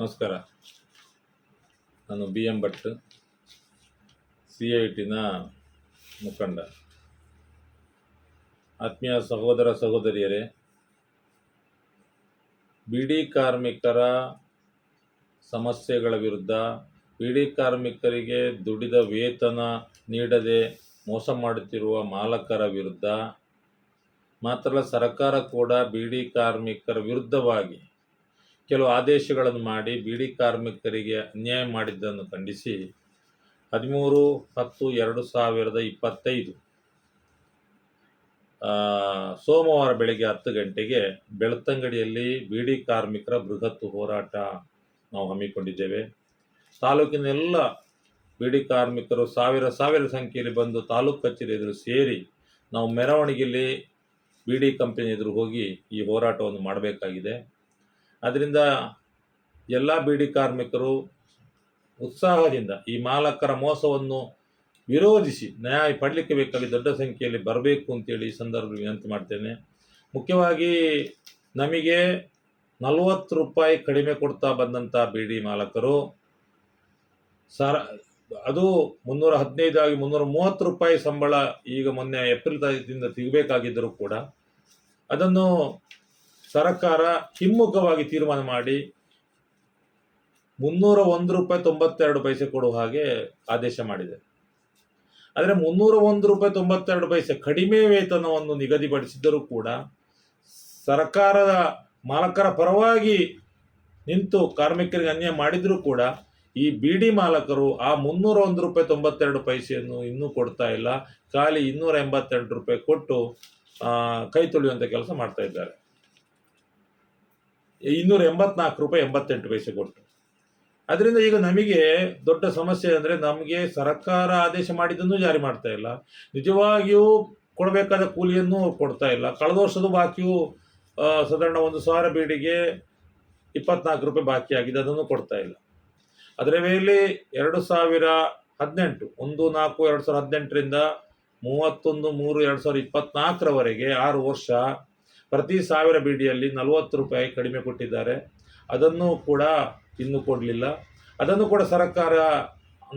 ನಮಸ್ಕಾರ. ನಾನು B M Bhat, C I ಟಿನ ಮುಖಂಡ. ಆತ್ಮೀಯ ಸಹೋದರ ಸಹೋದರಿಯರೇ ಬಿಡಿ ಕಾರ್ಮಿಕರ ಸಮಸ್ಯೆಗಳ ವಿರುದ್ಧ ಬಿಡಿ ಕಾರ್ಮಿಕರಿಗೆ ದುಡಿದ ವೇತನ ನೀಡದೆ ಮೋಸ ಮಾಡುತ್ತಿರುವ ಮಾಲಕರ ವಿರುದ್ಧ ಮಾತ್ರ ಸರ್ಕಾರ ಕೂಡ ಬಿಡಿ ಕಾರ್ಮಿಕರ ವಿರುದ್ಧವಾಗಿ ಕೆಲವು ಆದೇಶಗಳನ್ನು ಮಾಡಿ ಬಿಡಿ ಕಾರ್ಮಿಕರಿಗೆ ಅನ್ಯಾಯ ಮಾಡಿದ್ದನ್ನು ಖಂಡಿಸಿ ಹದಿಮೂರು ಹತ್ತು ಎರಡು ಸಾವಿರದ ಇಪ್ಪತ್ತೈದು ಸೋಮವಾರ ಬೆಳಗ್ಗೆ ಹತ್ತು ಗಂಟೆಗೆ ಬೆಳ್ತಂಗಡಿಯಲ್ಲಿ ಬಿಡಿ ಕಾರ್ಮಿಕರ ಬೃಹತ್ ಹೋರಾಟ ನಾವು ಹಮ್ಮಿಕೊಂಡಿದ್ದೇವೆ. ತಾಲೂಕಿನ ಎಲ್ಲ ಬಿಡಿ ಕಾರ್ಮಿಕರು ಸಾವಿರ ಸಾವಿರ ಸಂಖ್ಯೆಯಲ್ಲಿ ಬಂದು ತಾಲೂಕು ಕಚೇರಿ ಎದುರು ಸೇರಿ ನಾವು ಮೆರವಣಿಗೆಯಲ್ಲಿ ಬಿಡಿ ಕಂಪನಿ ಎದುರು ಹೋಗಿ ಈ ಹೋರಾಟವನ್ನು ಮಾಡಬೇಕಾಗಿದೆ. ಅದರಿಂದ ಎಲ್ಲ ಬೀಡಿ ಕಾರ್ಮಿಕರು ಉತ್ಸಾಹದಿಂದ ಈ ಮಾಲಕರ ಮೋಸವನ್ನು ವಿರೋಧಿಸಿ ನ್ಯಾಯ ಪಡಲಿಕ್ಕೆ ಬೇಕಾಗಿ ದೊಡ್ಡ ಸಂಖ್ಯೆಯಲ್ಲಿ ಬರಬೇಕು ಅಂತೇಳಿ ಈ ಸಂದರ್ಭದಲ್ಲಿ ವಿನಂತಿ ಮಾಡ್ತೇನೆ. ಮುಖ್ಯವಾಗಿ ನಮಗೆ ನಲವತ್ತು ರೂಪಾಯಿ ಕಡಿಮೆ ಕೊಡ್ತಾ ಬಂದಂಥ ಬೀಡಿ ಮಾಲಕರು ಸರ, ಅದು ಮುನ್ನೂರ ಹದಿನೈದು ಆಗಿ ಮುನ್ನೂರ ಮೂವತ್ತು ರೂಪಾಯಿ ಸಂಬಳ ಈಗ ಮೊನ್ನೆ ಏಪ್ರಿಲ್ ತಾರೀಕಿನಿಂದ ಸಿಗಬೇಕಾಗಿದ್ದರೂ ಕೂಡ ಅದನ್ನು ಸರ್ಕಾರ ಹಿಮ್ಮುಖವಾಗಿ ತೀರ್ಮಾನ ಮಾಡಿ ಮುನ್ನೂರ ಒಂದು ರೂಪಾಯಿ ತೊಂಬತ್ತೆರಡು ಪೈಸೆ ಕೊಡುವ ಹಾಗೆ ಆದೇಶ ಮಾಡಿದೆ. ಆದರೆ ಮುನ್ನೂರ ಒಂದು ರೂಪಾಯಿ ತೊಂಬತ್ತೆರಡು ಪೈಸೆ ಕಡಿಮೆ ವೇತನವನ್ನು ನಿಗದಿಪಡಿಸಿದ್ದರೂ ಕೂಡ ಸರ್ಕಾರದ ಮಾಲಕರ ಪರವಾಗಿ ನಿಂತು ಕಾರ್ಮಿಕರಿಗೆ ಅನ್ಯಾಯ ಮಾಡಿದರೂ ಕೂಡ ಈ ಬಿಡಿ ಮಾಲಕರು ಆ ಮುನ್ನೂರ ಒಂದು ರೂಪಾಯಿ ತೊಂಬತ್ತೆರಡು ಪೈಸೆಯನ್ನು ಇನ್ನೂ ಕೊಡ್ತಾ ಇಲ್ಲ. ಖಾಲಿ ಇನ್ನೂರ ಎಂಬತ್ತೆರಡು ರೂಪಾಯಿ ಕೊಟ್ಟು ಕೈ ತೊಳೆಯುವಂಥ ಕೆಲಸ ಮಾಡ್ತಾ ಇದ್ದಾರೆ. ಇನ್ನೂರ ಎಂಬತ್ನಾಲ್ಕು ರೂಪಾಯಿ ಎಂಬತ್ತೆಂಟು ಪೈಸೆ ಕೊಟ್ಟು ಅದರಿಂದ ಈಗ ನಮಗೆ ದೊಡ್ಡ ಸಮಸ್ಯೆ ಅಂದರೆ ನಮಗೆ ಸರ್ಕಾರ ಆದೇಶ ಮಾಡಿದ್ದನ್ನು ಜಾರಿ ಮಾಡ್ತಾ ಇಲ್ಲ. ನಿಜವಾಗಿಯೂ ಕೊಡಬೇಕಾದ ಕೂಲಿಯನ್ನು ಕೊಡ್ತಾ ಇಲ್ಲ. ಕಳೆದ ವರ್ಷದ ಬಾಕಿಯು ಸಾಧಾರಣ ಒಂದು ಸಾವಿರ ಬೀಡಿಗೆ ಇಪ್ಪತ್ನಾಲ್ಕು ರೂಪಾಯಿ ಬಾಕಿ ಆಗಿದೆ. ಅದನ್ನು ಕೊಡ್ತಾ ಇಲ್ಲ. ಅದರ ಮೇಲೆ ಎರಡು ಸಾವಿರ ಹದಿನೆಂಟು, ಒಂದು, ನಾಲ್ಕು, ಎರಡು ಸಾವಿರದ ಹದಿನೆಂಟರಿಂದ ಮೂವತ್ತೊಂದು, ಮೂರು, ಎರಡು ಸಾವಿರದ ಇಪ್ಪತ್ನಾಲ್ಕರವರೆಗೆ ಆರು ವರ್ಷ ಪ್ರತಿ ಸಾವಿರ ಬೀಡಿಯಲ್ಲಿ ನಲವತ್ತು ರೂಪಾಯಿ ಕಡಿಮೆ ಕೊಟ್ಟಿದ್ದಾರೆ. ಅದನ್ನು ಕೂಡ ಇನ್ನೂ ಕೊಡಲಿಲ್ಲ. ಅದನ್ನು ಕೂಡ ಸರ್ಕಾರ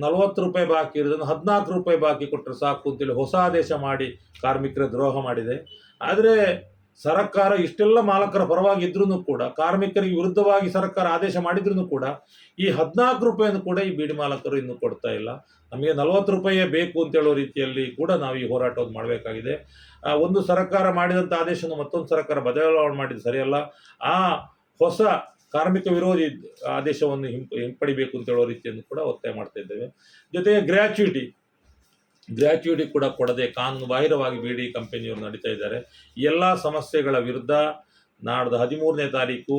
ನಲವತ್ತು ರೂಪಾಯಿ ಬಾಕಿ ಇರೋದನ್ನು ಹದಿನಾಲ್ಕು ರೂಪಾಯಿ ಬಾಕಿ ಕೊಟ್ಟರೆ ಸಾಕು ಅಂತೇಳಿ ಹೊಸ ಆದೇಶ ಮಾಡಿ ಕಾರ್ಮಿಕರ ದ್ರೋಹ ಮಾಡಿದೆ. ಆದರೆ ಸರ್ಕಾರ ಇಷ್ಟೆಲ್ಲ ಮಾಲಕರ ಪರವಾಗಿ ಇದ್ರೂ ಕೂಡ, ಕಾರ್ಮಿಕರಿಗೆ ವಿರುದ್ಧವಾಗಿ ಸರ್ಕಾರ ಆದೇಶ ಮಾಡಿದ್ರೂ ಕೂಡ, ಈ ಹದಿನಾಲ್ಕು ರೂಪಾಯಿಯನ್ನು ಕೂಡ ಈ ಬೀಡಿ ಮಾಲಕರು ಇನ್ನೂ ಕೊಡ್ತಾ ಇಲ್ಲ. ನಮಗೆ ನಲವತ್ತು ರೂಪಾಯಿಯೇ ಬೇಕು ಅಂತ ಹೇಳೋ ರೀತಿಯಲ್ಲಿ ಕೂಡ ನಾವು ಈ ಹೋರಾಟವನ್ನು ಮಾಡಬೇಕಾಗಿದೆ. ಒಂದು ಸರ್ಕಾರ ಮಾಡಿದಂಥ ಆದೇಶವನ್ನು ಮತ್ತೊಂದು ಸರ್ಕಾರ ಬದಲಾವಣೆ ಮಾಡಿದ ಸರಿಯಲ್ಲ. ಆ ಹೊಸ ಕಾರ್ಮಿಕ ವಿರೋಧಿ ಆದೇಶವನ್ನು ಹಿಂಪ, ಹಿಂಪಡಿಬೇಕು ಅಂತ ಹೇಳೋ ರೀತಿಯನ್ನು ಕೂಡ ಒತ್ತಾಯ ಮಾಡ್ತಾ ಇದ್ದೇವೆ. ಜೊತೆಗೆ ಗ್ರ್ಯಾಚ್ಯುಟಿ ಗ್ರ್ಯಾಚ್ಯುಟಿ ಕೂಡ ಕೊಡದೆ ಕಾನೂನು ಬಾಹಿರವಾಗಿ ಬಿಡಿ ಕಂಪನಿಯವರು ನಡೀತಾ ಇದ್ದಾರೆ. ಎಲ್ಲ ಸಮಸ್ಯೆಗಳ ವಿರುದ್ಧ ನಾಡ್ದು ಹದಿಮೂರನೇ ತಾರೀಕು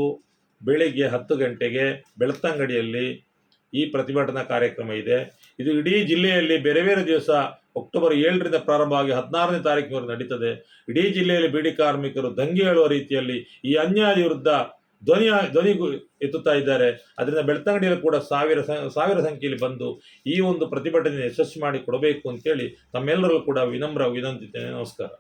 ಬೆಳಿಗ್ಗೆ ಹತ್ತು ಗಂಟೆಗೆ ಬೆಳ್ತಂಗಡಿಯಲ್ಲಿ ಈ ಪ್ರತಿಭಟನಾ ಕಾರ್ಯಕ್ರಮ ಇದೆ. ಇದು ಇಡೀ ಜಿಲ್ಲೆಯಲ್ಲಿ ಬೇರೆ ಬೇರೆ ದಿವಸ ಅಕ್ಟೋಬರ್ ಏಳರಿಂದ ಪ್ರಾರಂಭವಾಗಿ ಹದಿನಾರನೇ ತಾರೀಕಿನವರೆಗೆ ನಡೀತದೆ. ಇಡೀ ಜಿಲ್ಲೆಯಲ್ಲಿ ಬಿಡಿ ಕಾರ್ಮಿಕರು ದಂಗೆ ಹೇಳುವ ರೀತಿಯಲ್ಲಿ ಈ ಅನ್ಯಾಯ ವಿರುದ್ಧ ಧ್ವನಿ, ಧ್ವನಿಗೂ ಎತ್ತುತ್ತಾ ಇದ್ದಾರೆ. ಅದರಿಂದ ಬೆಳ್ತಂಗಡಿಯಲ್ಲಿ ಕೂಡ ಸಾವಿರ ಸಾವಿರ ಸಂಖ್ಯೆಯಲ್ಲಿ ಬಂದು ಈ ಒಂದು ಪ್ರತಿಭಟನೆ ಯಶಸ್ವಿ ಮಾಡಿ ಕೊಡಬೇಕು ಅಂತೇಳಿ ತಮ್ಮೆಲ್ಲರಲ್ಲೂ ಕೂಡ ವಿನಮ್ರ ವಿನಂತಿದ್ದೇನೆ ನಮಸ್ಕಾರ.